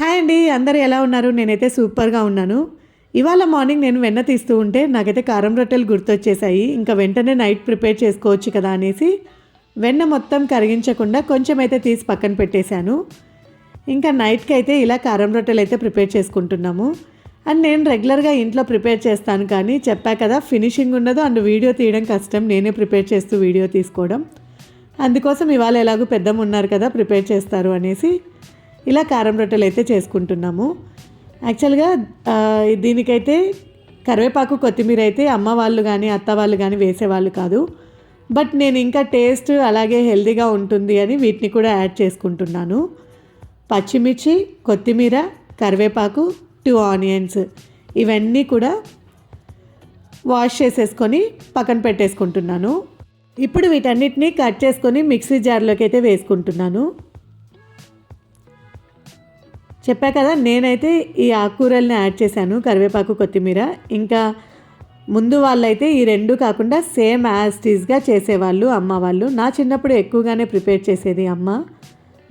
Hi అండి అందరు ఎలా ఉన్నారు? నేనైతే సూపర్గా ఉన్నాను. ఇవాళ మార్నింగ్ నేను వెన్న తీస్తూ ఉంటే నాకైతే కారం రొట్టెలు గుర్తొచ్చేసాయి. ఇంకా వెంటనే నైట్ ప్రిపేర్ చేసుకోవచ్చు కదా అనేసి వెన్న మొత్తం కరిగించకుండా కొంచెం అయితే తీసి పక్కన పెట్టేశాను. ఇంకా నైట్కి అయితే ఇలా కారం రొట్టెలు అయితే ప్రిపేర్ చేసుకుంటున్నాము. అండ్ నేను రెగ్యులర్గా ఇంట్లో ప్రిపేర్ చేస్తాను కానీ చెప్పా కదా ఫినిషింగ్ ఉండదు అండ్ వీడియో తీయడం కష్టం నేనే ప్రిపేర్ చేస్తూ వీడియో తీసుకోవడం. అందుకోసం ఇవాళ ఎలాగో పెద్దమ్మ ఉన్నారు కదా ప్రిపేర్ చేస్తారు అనేసి ఇలా కారం రొట్టెలు అయితే చేసుకుంటున్నాము. యాక్చువల్గా దీనికైతే కరివేపాకు కొత్తిమీర అయితే అమ్మ వాళ్ళు కానీ అత్త వాళ్ళు కానీ వేసేవాళ్ళు కాదు. బట్ నేను ఇంకా టేస్ట్ అలాగే హెల్దీగా ఉంటుంది అని వీటిని కూడా యాడ్ చేసుకుంటున్నాను. పచ్చిమిర్చి కొత్తిమీర కరివేపాకు టూ ఆనియన్స్ ఇవన్నీ కూడా వాష్ చేసేసుకొని పక్కన పెట్టేసుకుంటున్నాను. ఇప్పుడు వీటన్నిటిని కట్ చేసుకొని మిక్సీ జార్లోకి అయితే వేసుకుంటున్నాను. చెప్పా కదా నేనైతే ఈ ఆకుకూరల్ని యాడ్ చేశాను కరివేపాకు కొత్తిమీర. ఇంకా ముందు వాళ్ళైతే ఈ రెండు కాకుండా సేమ్ యాజ్ టీజ్గా చేసేవాళ్ళు అమ్మ వాళ్ళు. నా చిన్నప్పుడు ఎక్కువగానే ప్రిపేర్ చేసేది అమ్మ.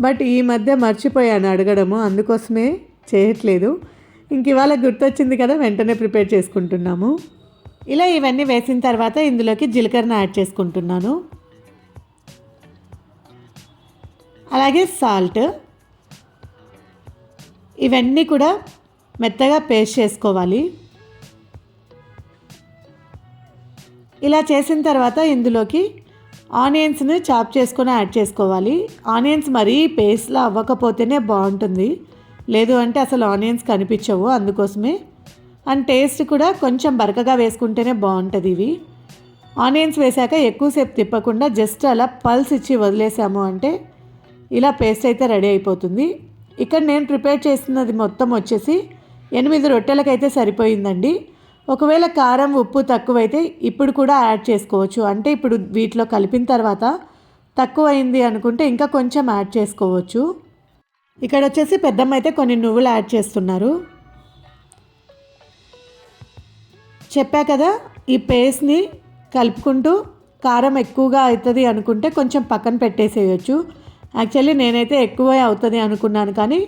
బట్ ఈ మధ్య మర్చిపోయాను అడగడము అందుకోసమే చేయట్లేదు. ఇంక ఇవాళ గుర్తొచ్చింది కదా వెంటనే ప్రిపేర్ చేసుకుంటున్నాము. ఇలా ఇవన్నీ వేసిన తర్వాత ఇందులోకి జీలకర్ర యాడ్ చేసుకుంటున్నాను. అలాగే సాల్ట్. ఇవన్నీ కూడా మెత్తగా పేస్ట్ చేసుకోవాలి. ఇలా చేసిన తర్వాత ఇందులోకి ఆనియన్స్ని చాప్ చేసుకొని యాడ్ చేసుకోవాలి. ఆనియన్స్ మరీ పేస్ట్లా అవ్వకపోతేనే బాగుంటుంది. లేదు అంటే అసలు ఆనియన్స్ కనిపించవు అందుకోసమే. అండ్ టేస్ట్ కూడా కొంచెం బరకగా వేసుకుంటేనే బాగుంటుంది ఇవి. ఆనియన్స్ వేసాక ఎక్కువసేపు తిప్పకుండా జస్ట్ అలా పల్స్ ఇచ్చి వదిలేసాము అంటే ఇలా పేస్ట్ అయితే రెడీ అయిపోతుంది. ఇక్కడ నేను ప్రిపేర్ చేస్తున్నది మొత్తం వచ్చేసి ఎనిమిది రొట్టెలకైతే సరిపోయిందండి. ఒకవేళ కారం ఉప్పు తక్కువైతే ఇప్పుడు కూడా యాడ్ చేసుకోవచ్చు. అంటే ఇప్పుడు వీటిలో కలిపిన తర్వాత తక్కువైంది అనుకుంటే ఇంకా కొంచెం యాడ్ చేసుకోవచ్చు. ఇక్కడ వచ్చేసి పెద్దమ్మ అయితే కొన్ని నువ్వులు యాడ్ చేస్తున్నారు. చెప్పా కదా ఈ పేస్ట్ని కలుపుకుంటూ కారం ఎక్కువగా అవుతుంది అనుకుంటే కొంచెం పక్కన పెట్టేసేయచ్చు. యాక్చువల్లీ నేనైతే ఎక్కువ అవుతుంది అనుకున్నాను కానీ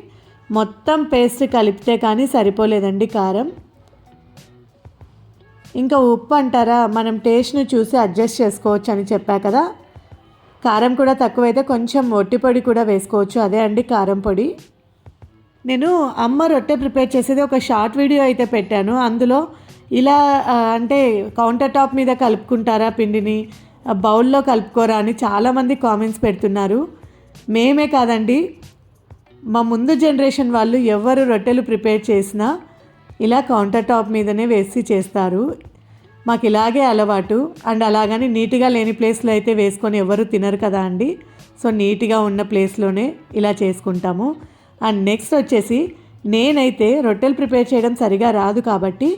మొత్తం పేస్ట్ కలిపితే కానీ సరిపోలేదండి కారం. ఇంకా ఉప్పు అంటారా? మనం టేస్ట్ని చూసి అడ్జస్ట్ చేసుకోవచ్చు అని చెప్పా కదా. కారం కూడా తక్కువైతే కొంచెం ఒట్టి పొడి కూడా వేసుకోవచ్చు అదే అండి కారం పొడి. నేను అమ్మ రొట్టె ప్రిపేర్ చేసేది ఒక షార్ట్ వీడియో అయితే పెట్టాను. అందులో ఇలా అంటే కౌంటర్ టాప్ మీద కలుపుకుంటారా పిండిని? బౌల్లో కలుపుకోరా అని చాలామంది కామెంట్స్ పెడుతున్నారు. మేమే కాదండి. మా ముందు జనరేషన్ వాళ్ళు ఎవరు రొట్టెలు ప్రిపేర్ చేసినా ఇలా కౌంటర్ టాప్ మీదనే వేసి చేస్తారు. మాకు ఇలాగే అలవాటు. అండ్ అలాగని నీట్గా లేని ప్లేస్లో అయితే వేసుకొని ఎవరు తినరు కదా అండి. సో నీట్గా ఉన్న ప్లేస్లోనే ఇలా చేసుకుంటాము. అండ్ నెక్స్ట్ వచ్చేసి నేనైతే రొట్టెలు ప్రిపేర్ చేయడం సరిగా రాదు కాబట్టి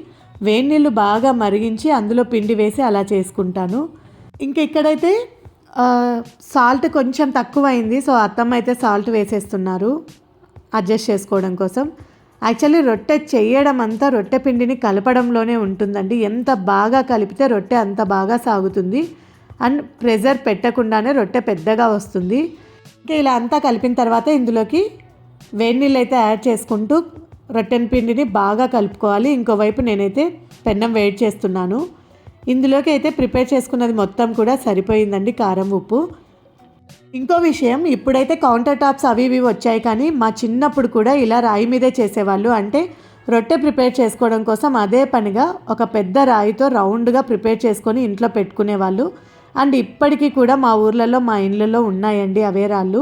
వేడి నీళ్ళు బాగా మరిగించి అందులో పిండి వేసి అలా చేసుకుంటాను. ఇంకా ఇక్కడైతే సాల్ట్ కొంచెం తక్కువైంది సో అత్తమ్మ అయితే సాల్ట్ వేసేస్తున్నారు అడ్జస్ట్ చేసుకోవడం కోసం. యాక్చువల్లీ రొట్టె చేయడం అంతా రొట్టె పిండిని కలపడంలోనే ఉంటుందండి. ఎంత బాగా కలిపితే రొట్టె అంత బాగా సాగుతుంది. అండ్ ప్రెజర్ పెట్టకుండానే రొట్టె పెద్దగా వస్తుంది. ఇంకా ఇలా అంతా కలిపిన తర్వాత ఇందులోకి వేడి నీళ్ళు అయితే యాడ్ చేసుకుంటూ రొట్టెన పిండిని బాగా కలుపుకోవాలి. ఇంకోవైపు నేనైతే పెన్నం వేడి చేస్తున్నాను. ఇందులోకి అయితే ప్రిపేర్ చేసుకున్నది మొత్తం కూడా సరిపోయిందండి కారం ఉప్పు. ఇంకో విషయం ఇప్పుడైతే కౌంటర్ టాప్స్ అవి ఇవి వచ్చాయి కానీ మా చిన్నప్పుడు కూడా ఇలా రాయి మీదే చేసేవాళ్ళు. అంటే రొట్టె ప్రిపేర్ చేసుకోవడం కోసం అదే పనిగా ఒక పెద్ద రాయితో రౌండ్గా ప్రిపేర్ చేసుకొని ఇంట్లో పెట్టుకునేవాళ్ళు. అండ్ ఇప్పటికీ కూడా మా ఊర్లలో మా ఇళ్ళల్లో ఉన్నాయండి అవే రాళ్ళు.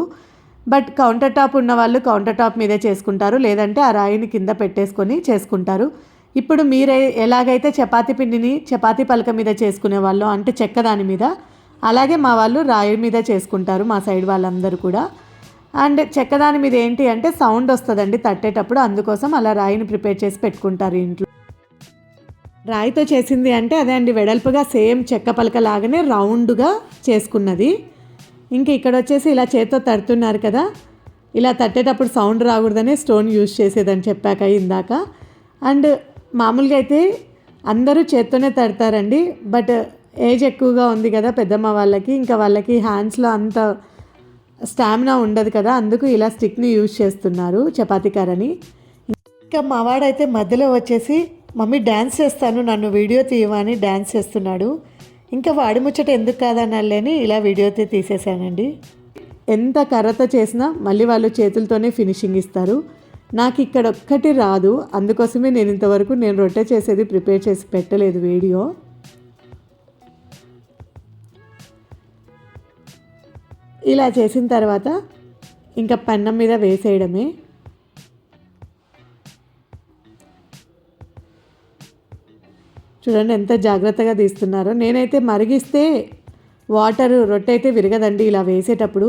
బట్ కౌంటర్ టాప్ ఉన్న వాళ్ళు కౌంటర్ టాప్ మీదే చేసుకుంటారు. లేదంటే ఆ రాయిని కింద పెట్టేసుకొని చేసుకుంటారు. ఇప్పుడు మీరే ఎలాగైతే చపాతీ పిండిని చపాతీ పలక మీద చేసుకునే వాళ్ళు అంటే చెక్క దాని మీద అలాగే మా వాళ్ళు రాయి మీద చేసుకుంటారు మా సైడ్ వాళ్ళందరూ కూడా. అండ్ చెక్క దాని మీద ఏంటి అంటే సౌండ్ వస్తుందండి తట్టేటప్పుడు అందుకోసం అలా రాయిని ప్రిపేర్ చేసి పెట్టుకుంటారు ఇంట్లో. రాయితో చేసింది అంటే అదే అండి వెడల్పుగా సేమ్ చెక్క పలక లాగానే రౌండ్గా చేసుకున్నది. ఇంకా ఇక్కడ వచ్చేసి ఇలా చేత్తో తడుతున్నారు కదా ఇలా తట్టేటప్పుడు సౌండ్ రాకూడదనే స్టోన్ యూజ్ చేసేదని చెప్పాక ఇందాక. అండ్ మామూలుగా అయితే అందరూ చేత్తోనే తడతారండి. బట్ ఏజ్ ఎక్కువగా ఉంది కదా పెద్దమ్మ వాళ్ళకి ఇంకా వాళ్ళకి హ్యాండ్స్లో అంత స్టామినా ఉండదు కదా అందుకు ఇలా స్టిక్ని యూజ్ చేస్తున్నారు చపాతి కారని ఇంకా మా వాడైతే మధ్యలో వచ్చేసి మమ్మీ డ్యాన్స్ చేస్తాను నన్ను వీడియో తీయమని డ్యాన్స్ చేస్తున్నాడు. ఇంకా వాడి ముచ్చట ఎందుకు కాదనాలని ఇలా వీడియోతో తీసేసానండి ఎంత కర్రతో చేసినా మళ్ళీ వాళ్ళు చేతులతోనే ఫినిషింగ్ ఇస్తారు. నాకు ఇక్కడ ఒక్కటి రాదు. అందుకోసమే నేను ఇంతవరకు నేను రొట్టె చేసేది ప్రిపేర్ చేసి పెట్టలేదు వీడియో. ఇలా చేసిన తర్వాత ఇంకా పన్నం మీద వేసేయడమే. చూడండి ఎంత జాగ్రత్తగా తీస్తున్నారో. నేనైతే మరిగిస్తే వాటర్ రొట్టె అయితే విరగదండి ఇలా వేసేటప్పుడు.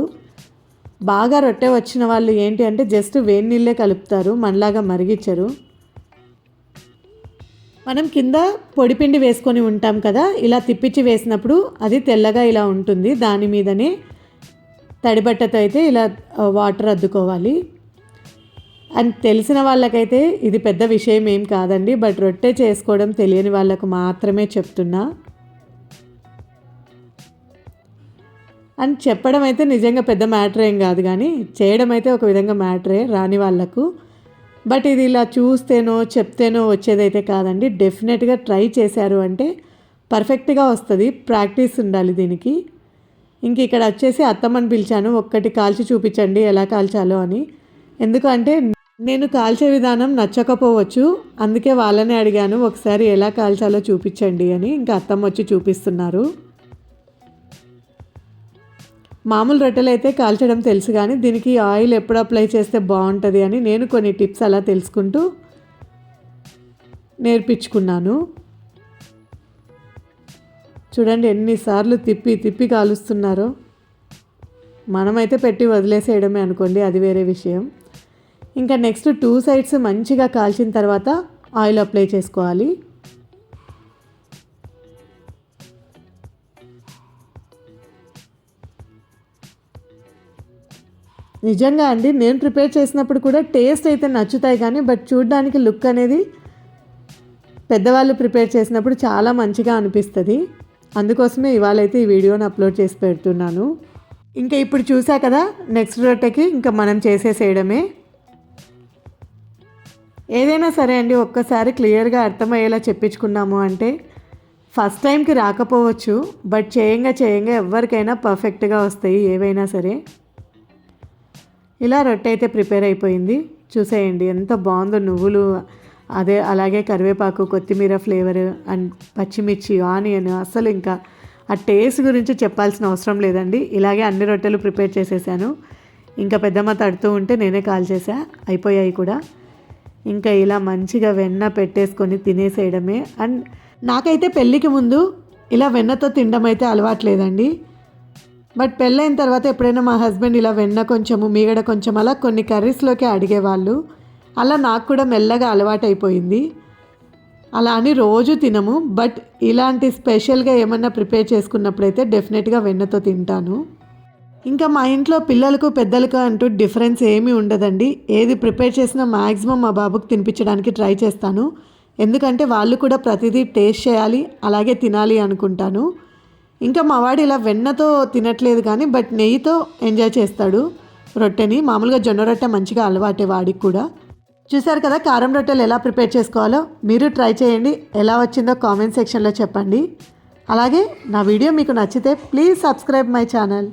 బాగా రొట్టె వచ్చిన వాళ్ళు ఏంటి అంటే జస్ట్ వేడి నీళ్ళే కలుపుతారు మనలాగా మరిగించరు. మనం కింద పొడిపిండి వేసుకొని ఉంటాం కదా ఇలా తిప్పించి వేసినప్పుడు అది తెల్లగా ఇలా ఉంటుంది. దాని మీదనే తడిబట్టతో అయితే ఇలా వాటర్ అద్దుకోవాలి. అండ్ తెలిసిన వాళ్ళకైతే ఇది పెద్ద విషయం ఏం కాదండి బట్ రొట్టె చేసుకోవడం తెలియని వాళ్ళకు మాత్రమే చెప్తున్నా. అని చెప్పడం అయితే నిజంగా పెద్ద మ్యాటర్ ఏం కాదు కానీ చేయడం అయితే ఒక విధంగా మ్యాటరే రాని వాళ్ళకు. బట్ ఇది ఇలా చూస్తేనో చెప్తేనో వచ్చేదైతే కాదండి. డెఫినెట్గా ట్రై చేశారు అంటే పర్ఫెక్ట్గా వస్తుంది. ప్రాక్టీస్ ఉండాలి దీనికి. ఇంక ఇక్కడ వచ్చేసి అత్తమ్మని పిలిచాను ఒక్కటి కాల్చి చూపించండి ఎలా కాల్చాలో అని. ఎందుకంటే నేను కాల్చే విధానం నచ్చకపోవచ్చు. అందుకే వాళ్ళనే అడిగాను ఒకసారి ఎలా కాల్చాలో చూపించండి అని. ఇంకా అత్తమ్మ వచ్చి చూపిస్తున్నారు. మామూలు రొట్టెలు అయితే కాల్చడం తెలుసు కానీ దీనికి ఆయిల్ ఎప్పుడు అప్లై చేస్తే బాగుంటుంది అని నేను కొన్ని టిప్స్ అలా తెలుసుకుంటూ నేర్పించుకున్నాను. చూడండి ఎన్నిసార్లు తిప్పి తిప్పి కాలుస్తున్నారో. మనమైతే పెట్టి వదిలేసేయడమే అనుకోండి అది వేరే విషయం. ఇంకా నెక్స్ట్ టూ సైడ్స్ మంచిగా కాల్చిన తర్వాత ఆయిల్ అప్లై చేసుకోవాలి. నిజంగా అండి నేను ప్రిపేర్ చేసినప్పుడు కూడా టేస్ట్ అయితే నచ్చుతాయి కానీ బట్ చూడడానికి లుక్ అనేది పెద్దవాళ్ళు ప్రిపేర్ చేసినప్పుడు చాలా మంచిగా అనిపిస్తుంది. అందుకోసమే ఇవాళ అయితే ఈ వీడియోని అప్లోడ్ చేసి పెడుతున్నాను. ఇంకా ఇప్పుడు చూసా కదా నెక్స్ట్ రొట్టెకి ఇంకా మనం చేసేసేయడమే. ఏదైనా సరే అండి ఒక్కసారి క్లియర్గా అర్థమయ్యేలా చెప్పించుకున్నాము అంటే ఫస్ట్ టైంకి రాకపోవచ్చు బట్ చేయంగా చేయంగా ఎవరికైనా పర్ఫెక్ట్గా వస్తాయి ఏవైనా సరే. ఇలా రొట్టె అయితే ప్రిపేర్ అయిపోయింది. చూసేయండి ఎంత బాగుందో నువ్వులు అదే అలాగే కరివేపాకు కొత్తిమీర ఫ్లేవర్ అండ్ పచ్చిమిర్చి ఆనియన్ అసలు ఇంకా ఆ టేస్ట్ గురించి చెప్పాల్సిన అవసరం లేదండి. ఇలాగే అన్ని రొట్టెలు ప్రిపేర్ చేసేసాను. ఇంకా పెద్దమ్మ తడుతూ ఉంటే నేనే కాల్ చేసా అయిపోయాయి కూడా. ఇంకా ఇలా మంచిగా వెన్న పెట్టేసుకొని తినేసేయడమే. అండ్ నాకైతే పెళ్ళికి ముందు ఇలా వెన్నతో తినడం అయితే అలవాట్లేదండి బట్ పెళ్ళైన తర్వాత ఎప్పుడైనా మా హస్బెండ్ ఇలా వెన్న కొంచెము మీగడ కొంచెం అలా కొన్ని కర్రీస్లోకి అడిగేవాళ్ళు. అలా నాకు కూడా మెల్లగా అలవాటైపోయింది. అలా అని రోజు తినము. బట్ ఇలాంటి స్పెషల్గా ఏమన్నా ప్రిపేర్ చేసుకున్నప్పుడైతే డెఫినెట్గా వెన్నతో తింటాను. ఇంకా మా ఇంట్లో పిల్లలకు పెద్దలకు అంటూ డిఫరెన్స్ ఏమీ ఉండదండి. ఏది ప్రిపేర్ చేసినా మ్యాక్సిమం మా బాబుకు తినిపించడానికి ట్రై చేస్తాను. ఎందుకంటే వాళ్ళు కూడా ప్రతిదీ టేస్ట్ చేయాలి అలాగే తినాలి అనుకుంటాను. ఇంకా మా వాడు ఇలా వెన్నతో తినట్లేదు కానీ బట్ నెయ్యితో ఎంజాయ్ చేస్తాడు రొట్టెని. మామూలుగా జొన్న రొట్టె మంచిగా అలవాటే వాడికి కూడా. చూసారు కదా కారం రొట్టెలు ఎలా ప్రిపేర్ చేసుకోవాలో? మీరు ట్రై చేయండి. ఎలా వచ్చిందో కామెంట్ సెక్షన్లో చెప్పండి. అలాగే నా వీడియో మీకు నచ్చితే ప్లీజ్ సబ్స్క్రైబ్ మై ఛానల్.